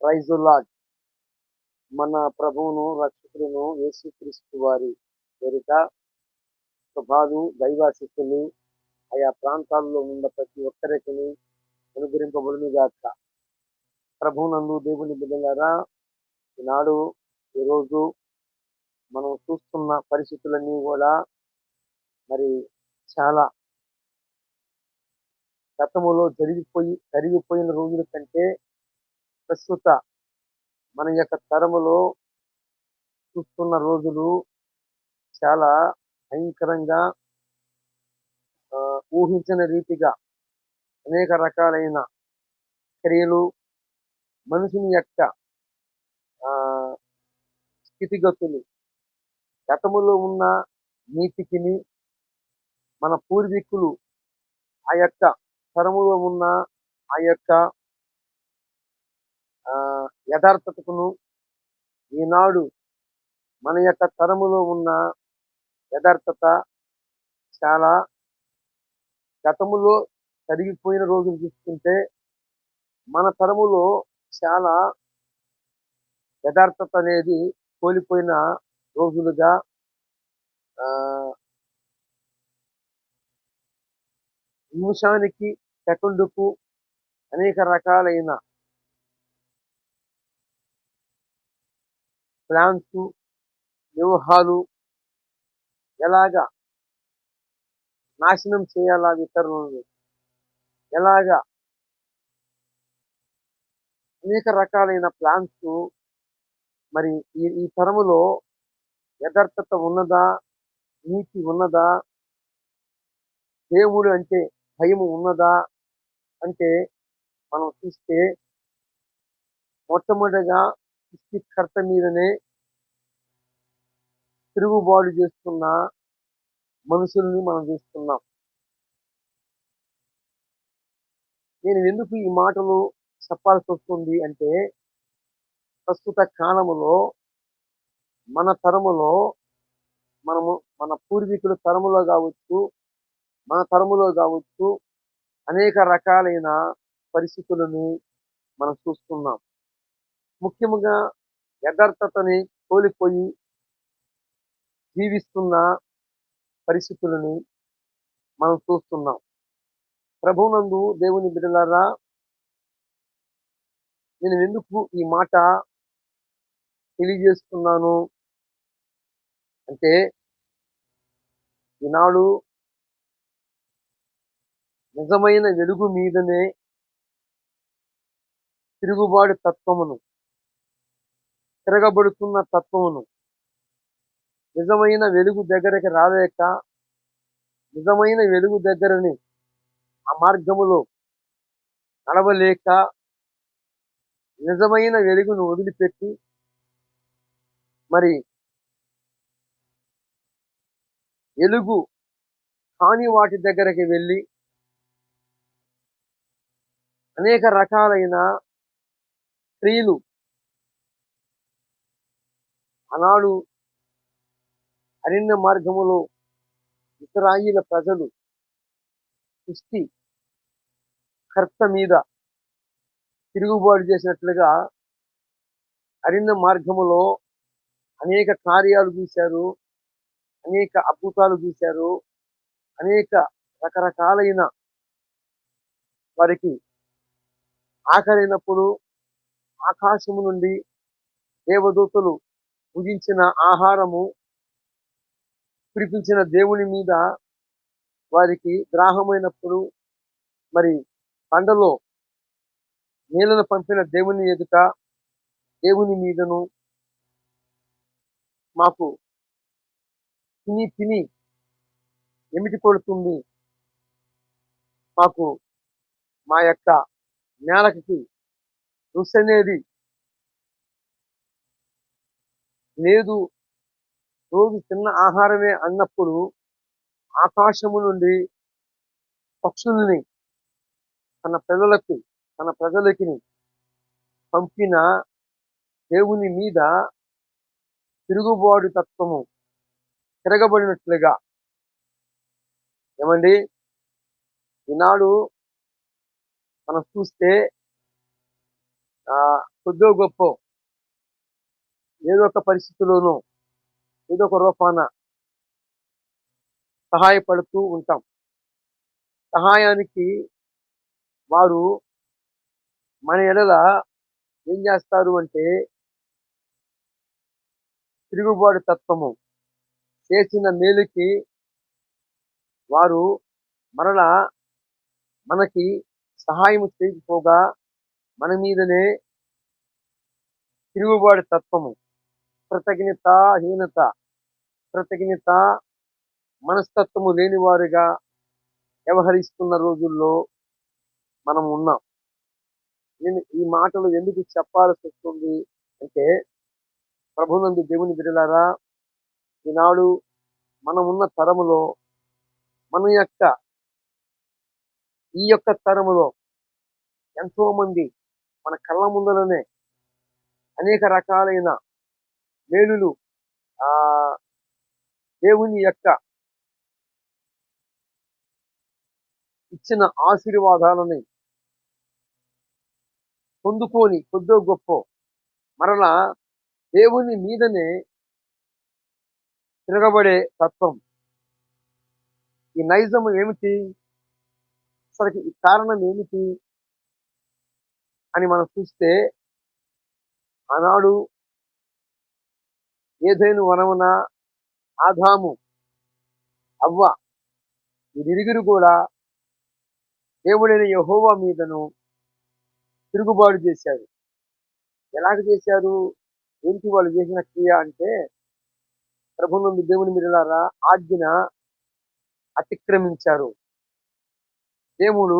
ప్రైజులాడ్ మన ప్రభువును రక్షకులను యేసుక్రీస్తు వారి పేరిట శుభాలు దైవాశిస్తులు ఆయా ప్రాంతాల్లో ఉన్న ప్రతి ఒక్కరికి అనుగ్రహింపబడును గాక. ప్రభువునందు దేవుని బిడ్డలారా ఈనాడు ఈరోజు మనం చూస్తున్న పరిస్థితులన్నీ కూడా మరి చాలా గతంలో జరిగిపోయి జరిగిపోయిన రోజుల కంటే ప్రస్తుత మన యొక్క తరములో చూస్తున్న రోజులు చాలా భయంకరంగా ఊహించిన రీతిగా అనేక రకాలైన క్రియలు మనుషుని యొక్క స్థితిగతులు గతములో ఉన్న నీతికిని మన పూర్వీకులు ఆ యొక్క తరములో ఉన్న ఆ యొక్క యథార్థతకును ఈనాడు మన యొక్క తరములో ఉన్న యథార్థత చాలా గతములో కరిగిపోయిన రోజులు చూసుకుంటే మన తరములో చాలా యథార్థత అనేది కోల్పోయిన రోజులుగా నిమిషానికి సెకండుకు అనేక రకాలైన ప్లాన్స్ వ్యూహాలు ఎలాగా నాశనం చేయాలా ఇతరులను ఎలాగా అనేక రకాలైన ప్లాన్స్ మరి ఈ ఈ తరములో యథార్థత ఉన్నదా? నీతి ఉన్నదా? దేవుడు అంటే భయం ఉన్నదా? అంటే మనం చూస్తే మొట్టమొదటిగా సృష్టికర్త మీదనే తిరుగుబాటు చేస్తున్న మనుషుల్ని మనం చూస్తున్నాం. నేను ఎందుకు ఈ మాటలు చెప్పాల్సి వస్తుంది అంటే ప్రస్తుత కాలములో మన తరములో మనము మన పూర్వీకుల తరములో కావచ్చు మన తరములో కావచ్చు అనేక రకాలైన పరిస్థితులను మనం చూస్తున్నాం. ముఖ్యంగా యథార్థతని కోల్పోయి జీవిస్తున్న పరిస్థితులని మనం చూస్తున్నాం. ప్రభునందు దేవుని బిడ్డలారా నేను ఎందుకు ఈ మాట తెలియజేస్తున్నాను అంటే ఈనాడు నిజమైన వెలుగు మీదనే తిరుగుబాటు తత్వమును తిరగబడుతున్న తత్వమును. నిజమైన వెలుగు దగ్గరికి రాలేక నిజమైన వెలుగు దగ్గరని ఆ మార్గములో నడవలేక నిజమైన వెలుగును వదిలిపెట్టి మరి వెలుగు కాని వాటి దగ్గరికి వెళ్ళి అనేక రకాలైన స్త్రీలు ఆనాడు అరణ్య మార్గములో ఇస్రాయిల ప్రజలు సృష్టి కర్త మీద తిరుగుబాటు చేసినట్లుగా అరణ్య మార్గములో అనేక కార్యాలు చూశారు అనేక అద్భుతాలు చూశారు అనేక రకరకాలైన వారికి ఆఖరైనప్పుడు ఆకాశము నుండి దేవదూతలు భుజించిన ఆహారము కురిపించిన దేవుని మీద వారికి గ్రాహమైనప్పుడు మరి పండలో నీళ్ళను పంపిన దేవుని ఎదుట దేవుని మీదను మాకు తిని తిని ఎమిటి కొడుతుంది మాకు మా యొక్క నేలకి రుచి అనేది లేదు. రోజు చిన్న ఆహారమే అన్నప్పుడు ఆకాశము నుండి పక్షుల్ని తన పిల్లలకి తన ప్రజలకి పంపిన దేవుని మీద తిరుగుబాటు తత్వము తిరగబడినట్లుగా. ఏమండి? ఈనాడు మనం చూస్తే కొద్దో గొప్ప ఏదో ఒక పరిస్థితిలోనూ ఏదో ఒక రూపాన సహాయపడుతూ ఉంటాం. సహాయానికి వారు మన ఎడల ఏం చేస్తారు అంటే తిరుగుబాటు తత్వము చేసిన మేలుకి వారు మరలా మనకి సహాయం చేయకపోగా మన మీదనే తిరుగుబాటు తత్వము కృతజ్ఞతాహీనత కృతజ్ఞత మనస్తత్వము లేని వారుగా వ్యవహరిస్తున్న రోజుల్లో మనం ఉన్నాం. నేను ఈ మాటలు ఎందుకు చెప్పాల్సి వస్తుంది అంటే ప్రభునందు దేవుని బిడ్డలారా ఈనాడు మనమున్న తరములో మన యొక్క ఈ యొక్క తరములో ఎంతో మంది మన కళ్ళ ముందరనే అనేక రకాలైన మేలులు ఆ దేవుని యొక్క ఇచ్చిన ఆశీర్వాదాలని పొందుకొని కొద్దో గొప్ప మరలా దేవుని మీదనే తిరగబడే తత్వం. ఈ నైజం ఏమిటి? అసలు ఈ కారణం ఏమిటి? అని మనం చూస్తే ఆనాడు ఏదైనా వనమున ఆదాము అవ్వ వీరిరుగురు కూడా దేవుడైన యహోవా మీదను తిరుగుబాటు చేశారు. ఎలాగ చేశారు? ఏంటి వాళ్ళు చేసిన క్రియ అంటే ప్రభునందు దేవుని మీదలారా ఆజ్ఞ అతిక్రమించారు. దేవుడు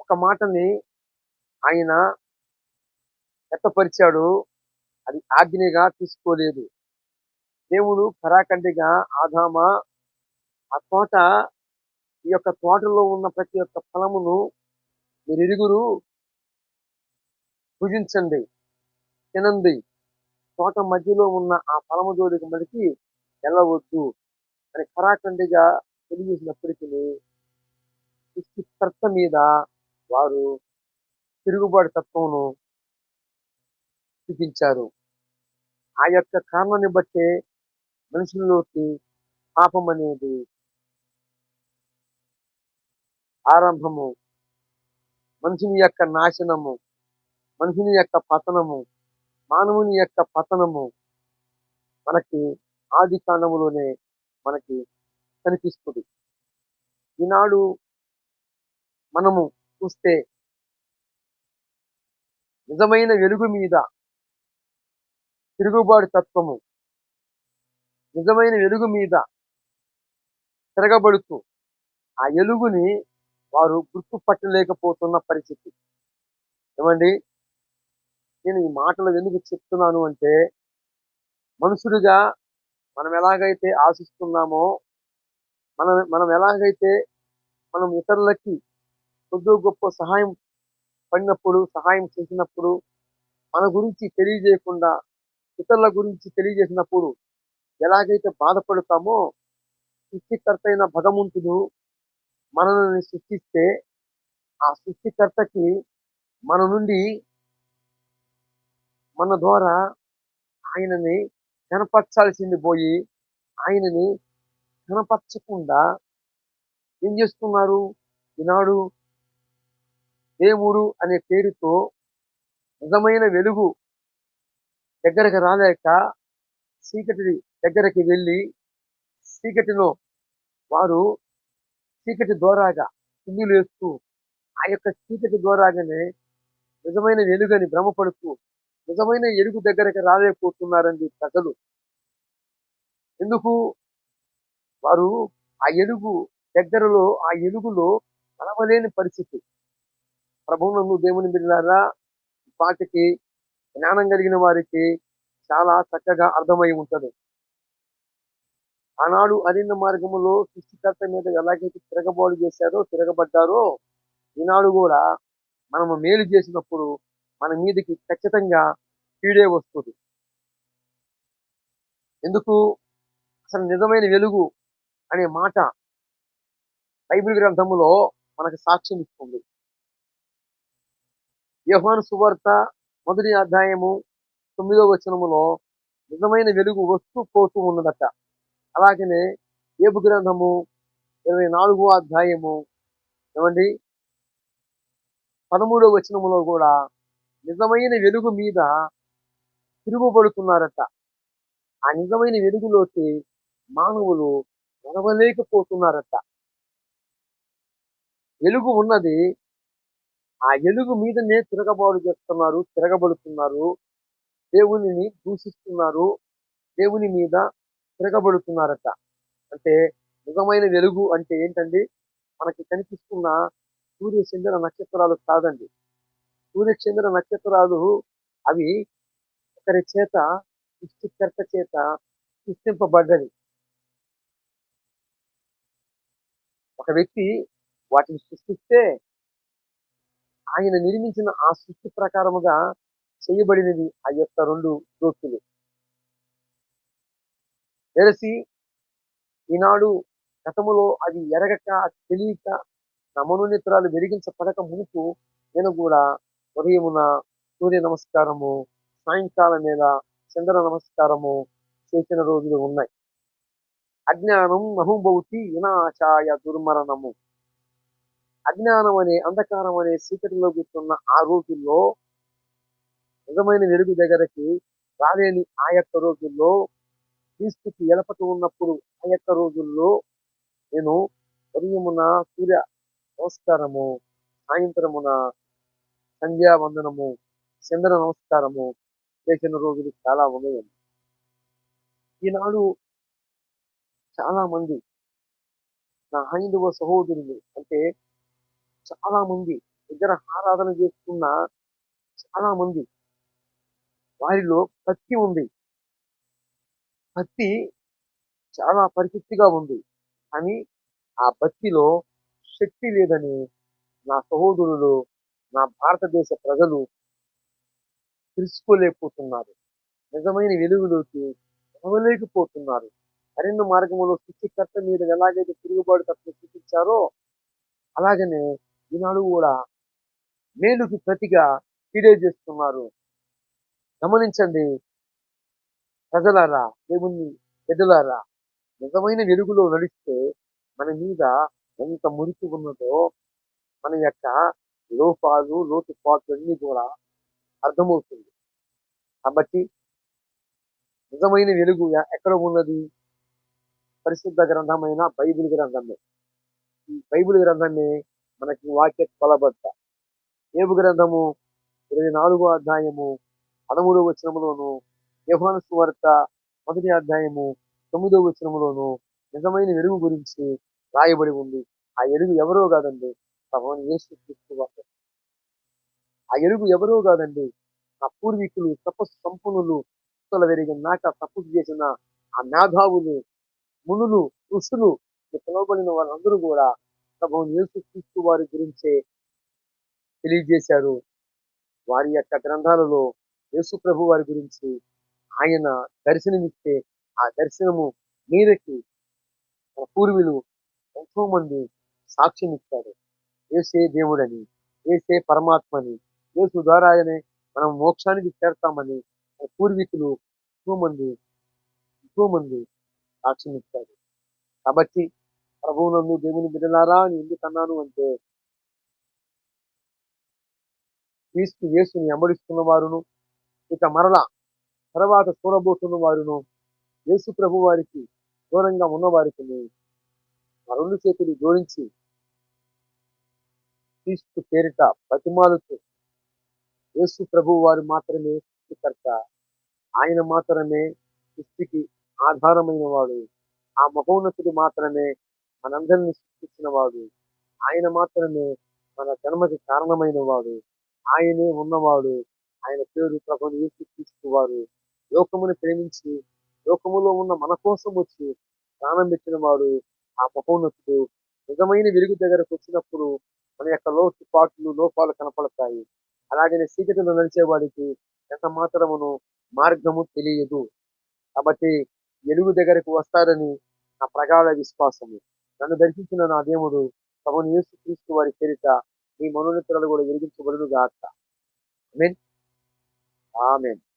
ఒక మాటని ఆయన ఎత్తపరిచాడు అది ఆజ్ఞగా తీసుకోలేదు. దేవుడు కరాఖండిగా ఆదామ ఆ తోట ఈ యొక్క తోటలో ఉన్న ప్రతి ఒక్క ఫలమును మీరిరుగురు భుజించండి తినండి. తోట మధ్యలో ఉన్న ఆ ఫలము జోడికి మడికి వెళ్ళవద్దు అని కరాఖండిగా తెలియజేసినప్పటికీ సృష్టికర్త మీద వారు తిరుగుబాటు తత్వమును చూపించారు. ఆ యొక్క కారణాన్ని బట్టే మనుషుల్లోకి పాపం అనేది ఆరంభము. మనుషుని యొక్క నాశనము మనుషుని యొక్క పతనము మానవుని యొక్క పతనము మనకి ఆది కాండములోనే మనకి కనిపిస్తుంది. ఈనాడు మనము చూస్తే నిజమైన వెలుగు మీద తిరుగుబాటు తత్వము నిజమైన వెలుగు మీద తిరగబడుతూ ఆ ఎలుగుని వారు గుర్తుపట్టలేకపోతున్న పరిస్థితి. ఏమండి? నేను ఈ మాటలు ఎందుకు చెప్తున్నాను అంటే మనుషుడిగా మనం ఎలాగైతే ఆశిస్తున్నామో మనం మనం ఎలాగైతే మనం ఇతరులకి కొద్ది గొప్ప సహాయం పడినప్పుడు సహాయం చేసినప్పుడు మన గురించి తెలియజేయకుండా ఇతరుల గురించి తెలియజేసినప్పుడు ఎలాగైతే బాధపడతామో సృష్టికర్త అయిన భగవంతుడు మనల్ని సృష్టిస్తే ఆ సృష్టికర్తకి మన నుండి మన ద్వారా ఆయనని కనపరచాల్సింది పోయి ఆయనని కనపరచకుండా ఏం చేస్తున్నారు? ఈనాడు దేవుడు అనే పేరుతో నిజమైన వెలుగు దగ్గరకు రాలేక చీకటి దగ్గరికి వెళ్ళి చీకటిలో వారు చీకటి ద్వారాగా కిందులు వేస్తూ ఆ యొక్క చీకటి ద్వారాగానే నిజమైన వెలుగని భ్రమపడుతూ నిజమైన ఎలుగు దగ్గరికి రాలేకపోతున్నారండి ప్రజలు. ఎందుకు? వారు ఆ ఎలుగు దగ్గరలో ఆ ఎలుగులో కలవలేని పరిస్థితి. ప్రభువులను దేవుని బిడ్డారా వాటికి జ్ఞానం కలిగిన వారికి చాలా చక్కగా అర్థమై ఉంటది. ఆనాడు అరణ్య మార్గములో సృష్టికర్త మీద ఎలాగైతే తిరగబాటు చేశారో తిరగబడ్డారో ఈనాడు కూడా మనము మేలు చేసినప్పుడు మన మీదకి ఖచ్చితంగా కీడే వస్తుంది. ఎందుకు? అసలు నిజమైన వెలుగు అనే మాట బైబిల్ గ్రంథములో మనకు సాక్ష్యం ఇస్తుంది. యోహాను సువార్త మొదటి అధ్యాయము తొమ్మిదో వచనములో నిజమైన వెలుగు వస్తూ పోతూ ఉన్నదట. అలాగనే ఏపు గ్రంథము ఇరవై నాలుగో అధ్యాయము ఏమండి? పదమూడో వచనములో కూడా నిజమైన వెలుగు మీద తిరుగుబడుతున్నారట. ఆ నిజమైన వెలుగులోకి మానవులు నడవలేకపోతున్నారట. వెలుగు ఉన్నది. ఆ వెలుగు మీదనే తిరగబాటు చేస్తున్నారు తిరగబడుతున్నారు. దేవునిని దూషిస్తున్నారు. దేవుని మీద తిరగబడుతున్నారట. అంటే నిజమైన వెలుగు అంటే ఏంటండి? మనకి కనిపిస్తున్న సూర్య చంద్ర నక్షత్రాలు కాదండి. సూర్య చంద్ర నక్షత్రాలు అవి ఒకరి చేత సృష్టికర్త చేత సృష్టింపబడ్డది ఒక వ్యక్తి వాటిని సృష్టిస్తే ఆయన నిర్మించిన ఆ సృష్టి ప్రకారముగా చేయబడినది ఆ యొక్క రెండు జ్యోతులు వెరసి ఈనాడు గతములో అది ఎరగక తెలియక నా మనోనేత్రాలు వెలిగించబడక మునుపు నేను కూడా ఉదయమున సూర్య నమస్కారము సాయంకాలం మీద చంద్ర నమస్కారము చేసిన రోజులు ఉన్నాయి. అజ్ఞానం నహుభౌతి వినాచాయ దుర్మరణము. అజ్ఞానం అనే అంధకారం అనే చీకటిలో కూర్చున్న ఆ రోజుల్లో నిజమైన వెలుగు దగ్గరకి రాలేని ఆ యొక్క రోజుల్లో క్రీస్తుకి ఎలపటి ఉన్నప్పుడు ఆ యొక్క రోజుల్లో నేను ఉదయమున సూర్య నమస్కారము సాయంత్రమున సంధ్యావందనము చంద్ర నమస్కారము చేసిన రోజులు చాలా ఉన్నాయండి ఈనాడు చాలా మంది నా హైందవ సహోదరులు అంటే చాలా మంది విగ్రహ ఆరాధన చేస్తున్న చాలా మంది వారిలో భక్తి ఉంది. భక్తి చాలా పరిశుద్ధిగా ఉంది. కానీ ఆ భక్తిలో శక్తి లేదని నా సహోదరులు నా భారతదేశ ప్రజలు తెలుసుకోలేకపోతున్నారు. నిజమైన వెలుగులోకి నవ్వలేకపోతున్నారు అరణ్య మార్గంలో సృష్టికర్త మీద ఎలాగైతే తిరుగుబాటు తప్ప సృష్టించారో అలాగనే ఈనాడు కూడా మేలుకి ప్రతిగా కీడే చేస్తున్నారు. గమనించండి ప్రజలారా దేవుణ్ణి పెద్దలారా నిజమైన వెలుగులో నడిస్తే మన మీద ఎంత మురికి ఉన్నదో మన యొక్క లోపాలు లోటుపాట్లు అన్ని కూడా అర్థమవుతుంది. కాబట్టి నిజమైన వెలుగు ఎక్కడ ఉన్నది? పరిశుద్ధ గ్రంథమైన బైబిల్ గ్రంథమే. ఈ బైబిల్ గ్రంథమే మనకి వాక్య కొలబద్ద. ఏబు గ్రంథము ఇరవై నాలుగో అధ్యాయము పదమూడవ వచనములోను యహోన సువార్త మొదటి అధ్యాయము తొమ్మిదో వచనములోను నిజమైన ఎరుగు గురించి రాయబడి ఉంది. ఆ ఎరుగు ఎవరో కాదండి భగవాన్ యేసు క్రీస్తు ఆ ఎరుగు ఎవరో కాదండి ఆ పూర్వీకులు తపస్సు సంపన్నులు వెరిగిన నాక తపస్సు చేసిన ఆ మేధావులు మునులు ఋషులు పిలువబడిన వాళ్ళందరూ కూడా భగవాన్ యేసు క్రీస్తు వారి గురించే తెలియజేశారు. వారి యొక్క గ్రంథాలలో యేసు ప్రభు వారి గురించి ఆయన దర్శనమిస్తే ఆ దర్శనము మీదకి పూర్వీలు ఎంతో మంది సాక్ష్యం ఇచ్చారు ఏసే దేవుడని ఏసే పరమాత్మని ఏసు ద్వారానే మనం మోక్షానికి చేరతామని పూర్వీకులు ఎంతో మంది ఎంతో మంది సాక్ష్యం ఇచ్చారు కాబట్టి ప్రభువునందు దేవుని బిడ్డలారా అని ఎందుకు అన్నాను అంటే క్రీస్తు యేసుని అమరిస్తున్న వారును ఇక మరలా తర్వాత చూడబోతున్న వారును యేసు ప్రభు వారికి దూరంగా ఉన్నవారికి రెండు చేతులు జోడించి క్రీస్తు పేరిట ప్రతిమాలతో యేసు ప్రభు వారు మాత్రమే సృష్టికర్త ఆయన మాత్రమే సృష్టికి ఆధారమైన వాడు. ఆ మహోన్నతుడు మాత్రమే మనందరినీ సృష్టించిన వాడు. ఆయన మాత్రమే మన జన్మకి కారణమైన వాడు. ఆయనే ఉన్నవాడు. ఆయన పేరు ప్రభుని యేసు తీసుకువారు లోకమును ప్రేమించి లోకములో ఉన్న మన కోసం వచ్చి ప్రాణం పెట్టిన వాడు ఆ మహోన్నతుడు. నిజమైన వెలుగు దగ్గరకు వచ్చినప్పుడు మన యొక్క లోటుపాట్లు లోపాలు కనపడతాయి. అలాగనే సీకటిలో నడిచేవాడికి ఎంత మాత్రమును మార్గము తెలియదు. కాబట్టి వెలుగు దగ్గరకు వస్తారని నా ప్రగాఢ విశ్వాసము. నన్ను దర్శించిన నా దేవుడు తమను యేసు క్రీస్తు వారి చరిత మీ మనోనితులను కూడా వెలిగించబడును గాక